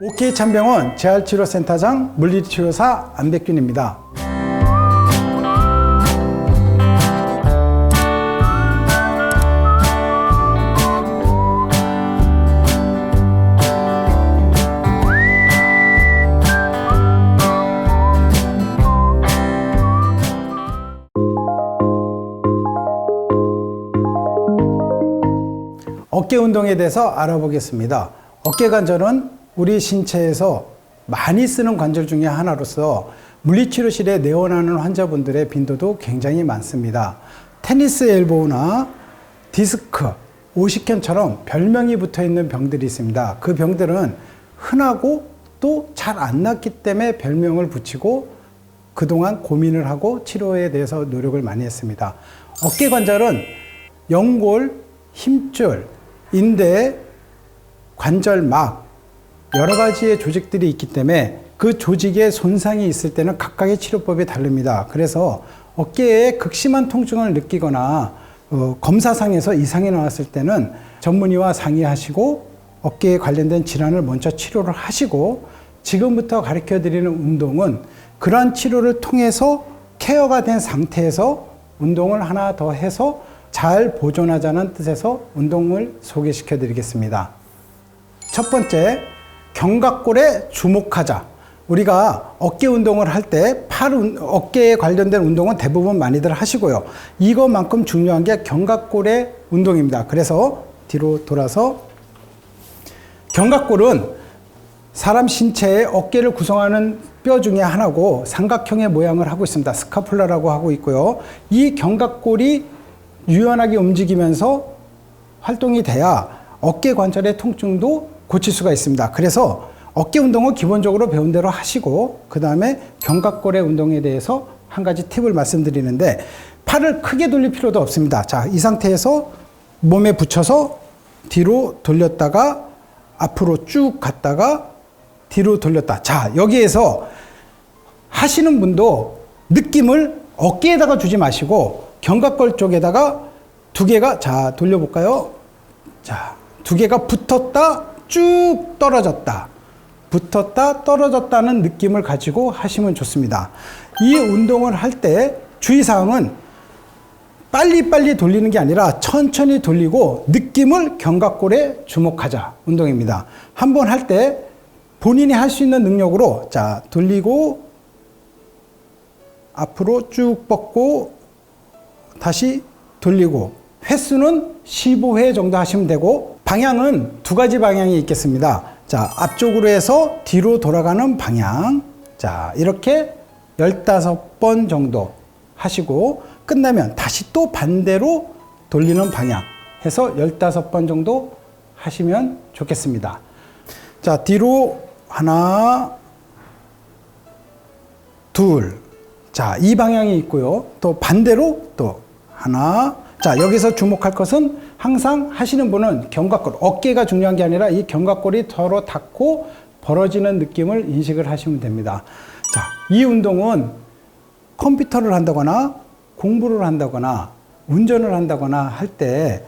OK 참병원 재활치료센터장 물리치료사 안백균입니다. 어깨 운동에 대해서 알아보겠습니다. 어깨 관절은 우리 신체에서 많이 쓰는 관절 중에 하나로서 물리치료실에 내원하는 환자분들의 빈도도 굉장히 많습니다. 테니스 엘보우나 디스크, 오십견처럼 별명이 붙어 있는 병들이 있습니다. 그 병들은 흔하고 또 잘 안 낫기 때문에 별명을 붙이고 그동안 고민을 하고 치료에 대해서 노력을 많이 했습니다. 어깨 관절은 연골, 힘줄, 인대, 관절막 여러 가지의 조직들이 있기 때문에 그 조직에 손상이 있을 때는 각각의 치료법이 다릅니다. 그래서 어깨에 극심한 통증을 느끼거나 어, 검사상에서 이상이 나왔을 때는 전문의와 상의하시고 어깨에 관련된 질환을 먼저 치료를 하시고 지금부터 가르쳐 드리는 운동은 그러한 치료를 통해서 케어가 된 상태에서 운동을 하나 더 해서 잘 보존하자는 뜻에서 운동을 소개시켜 드리겠습니다. 첫 번째, 견갑골에 주목하자. 우리가 어깨 운동을 할 때 팔 어깨에 관련된 운동은 대부분 많이들 하시고요. 이것만큼 중요한 게 견갑골의 운동입니다. 그래서 뒤로 돌아서 견갑골은 사람 신체의 어깨를 구성하는 뼈 중에 하나고 삼각형의 모양을 하고 있습니다. 스카폴라라고 하고 있고요. 이 견갑골이 유연하게 움직이면서 활동이 돼야 어깨 관절의 통증도 고칠 수가 있습니다. 그래서 어깨 운동은 기본적으로 배운 대로 하시고 그 다음에 견갑골의 운동에 대해서 한 가지 팁을 말씀드리는데 팔을 크게 돌릴 필요도 없습니다. 자, 이 상태에서 몸에 붙여서 뒤로 돌렸다가 앞으로 쭉 갔다가 뒤로 돌렸다. 자, 여기에서 하시는 분도 느낌을 어깨에다가 주지 마시고 견갑골 쪽에다가 두 개가 자 돌려 볼까요? 자, 두 개가 붙었다 쭉 떨어졌다. 붙었다 떨어졌다는 느낌을 가지고 하시면 좋습니다. 이 운동을 할 때 주의사항은 빨리빨리 돌리는 게 아니라 천천히 돌리고 느낌을 견갑골에 주목하자 운동입니다. 한 번 할 때 본인이 할 수 있는 능력으로 자 돌리고 앞으로 쭉 뻗고 다시 돌리고 횟수는 15회 정도 하시면 되고 방향은 두 가지 방향이 있겠습니다. 자, 앞쪽으로 해서 뒤로 돌아가는 방향. 자, 이렇게 15번 정도 하시고 끝나면 다시 또 반대로 돌리는 방향 해서 15번 정도 하시면 좋겠습니다. 자, 뒤로 하나, 둘. 자, 이 방향이 있고요. 또 반대로 또 하나. 자, 여기서 주목할 것은 항상 하시는 분은 견갑골, 어깨가 중요한 게 아니라 이 견갑골이 서로 닿고 벌어지는 느낌을 인식을 하시면 됩니다. 자, 이 운동은 컴퓨터를 한다거나 공부를 한다거나 운전을 한다거나 할 때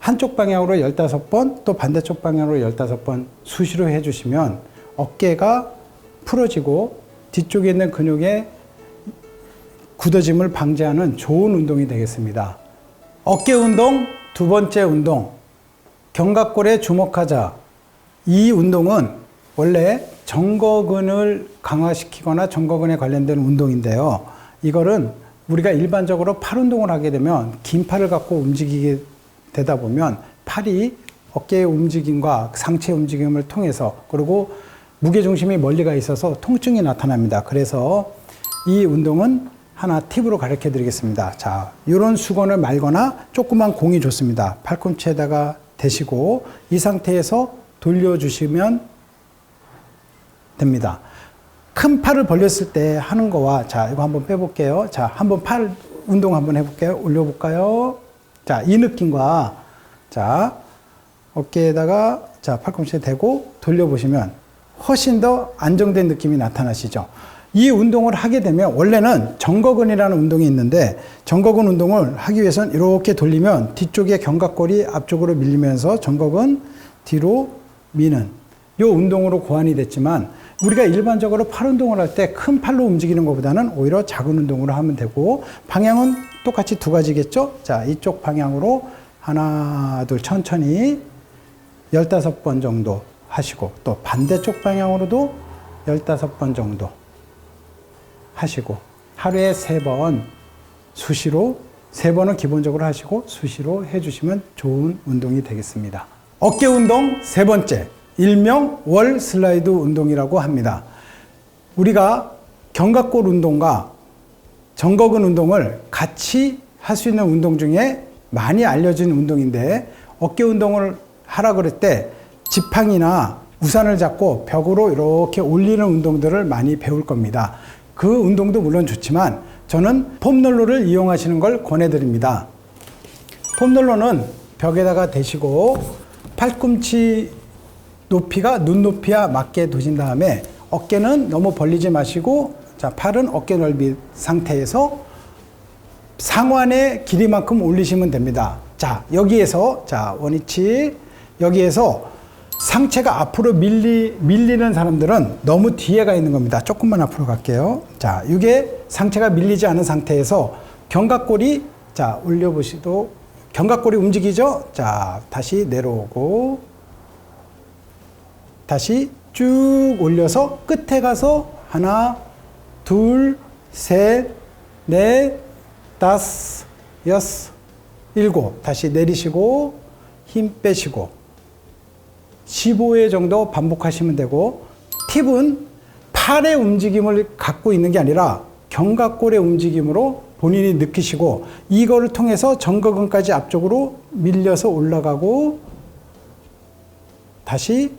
한쪽 방향으로 15번 또 반대쪽 방향으로 15번 수시로 해주시면 어깨가 풀어지고 뒤쪽에 있는 근육의 굳어짐을 방지하는 좋은 운동이 되겠습니다. 어깨 운동 두 번째 운동 견갑골에 주목하자. 이 운동은 원래 정거근을 강화시키거나 정거근에 관련된 운동인데요. 이거는 우리가 일반적으로 팔 운동을 하게 되면 긴 팔을 갖고 움직이게 되다 보면 팔이 어깨의 움직임과 상체 움직임을 통해서 그리고 무게 중심이 멀리 가 있어서 통증이 나타납니다. 그래서 이 운동은 하나 팁으로 가르쳐 드리겠습니다. 자, 이런 수건을 말거나 조그만 공이 좋습니다. 팔꿈치에다가 대시고 이 상태에서 돌려주시면 됩니다. 큰 팔을 벌렸을 때 하는 거와 자, 이거 한번 빼볼게요. 자, 한번 팔 운동 한번 해볼게요. 올려볼까요? 자, 이 느낌과 자, 어깨에다가 자, 팔꿈치에 대고 돌려보시면 훨씬 더 안정된 느낌이 나타나시죠. 이 운동을 하게 되면 원래는 정거근이라는 운동이 있는데 정거근 운동을 하기 위해서는 이렇게 돌리면 뒤쪽에 견갑골이 앞쪽으로 밀리면서 정거근 뒤로 미는 요 운동으로 고안이 됐지만 우리가 일반적으로 팔 운동을 할 때 큰 팔로 움직이는 것보다는 오히려 작은 운동으로 하면 되고 방향은 똑같이 두 가지겠죠? 자, 이쪽 방향으로 하나, 둘 천천히 15번 정도 하시고 또 반대쪽 방향으로도 15번 정도 하시고 하루에 세 번 수시로 세 번은 기본적으로 하시고 수시로 해주시면 좋은 운동이 되겠습니다. 어깨 운동 세 번째 일명 월 슬라이드 운동이라고 합니다. 우리가 견갑골 운동과 정거근 운동을 같이 할 수 있는 운동 중에 많이 알려진 운동인데 어깨 운동을 하라 그럴 때 지팡이나 우산을 잡고 벽으로 이렇게 올리는 운동들을 많이 배울 겁니다. 그 운동도 물론 좋지만 저는 폼롤러를 이용하시는 걸 권해드립니다. 폼롤러는 벽에다가 대시고 팔꿈치 높이가 눈높이와 맞게 두신 다음에 어깨는 너무 벌리지 마시고 자 팔은 어깨 넓이 상태에서 상완의 길이만큼 올리시면 됩니다. 자 여기에서 자 원위치 여기에서 상체가 앞으로 밀리, 밀리는 사람들은 너무 뒤에 가 있는 겁니다. 조금만 앞으로 갈게요. 자, 이게 상체가 밀리지 않은 상태에서 견갑골이 자, 올려보시도 견갑골이 움직이죠? 자, 다시 내려오고 다시 쭉 올려서 끝에 가서 하나, 둘, 셋, 넷, 다섯, 여섯, 일곱. 다시 내리시고 힘 빼시고 15회 정도 반복하시면 되고 팁은 팔의 움직임을 갖고 있는 게 아니라 견갑골의 움직임으로 본인이 느끼시고 이거를 통해서 정거근까지 앞쪽으로 밀려서 올라가고 다시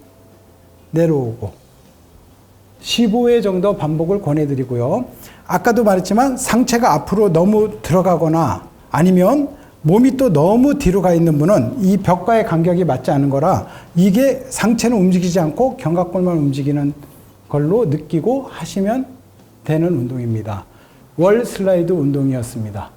내려오고 15회 정도 반복을 권해드리고요. 아까도 말했지만 상체가 앞으로 너무 들어가거나 아니면 몸이 또 너무 뒤로 가 있는 분은 이 벽과의 간격이 맞지 않은 거라 이게 상체는 움직이지 않고 견갑골만 움직이는 걸로 느끼고 하시면 되는 운동입니다. 월 슬라이드 운동이었습니다.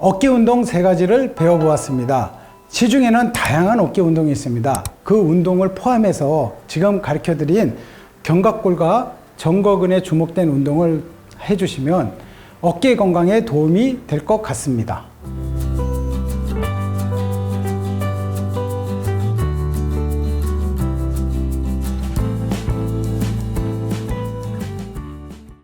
어깨 운동 세 가지를 배워보았습니다. 시중에는 다양한 어깨 운동이 있습니다. 그 운동을 포함해서 지금 가르쳐 드린 견갑골과 정거근에 주목된 운동을 해주시면 어깨 건강에 도움이 될 것 같습니다.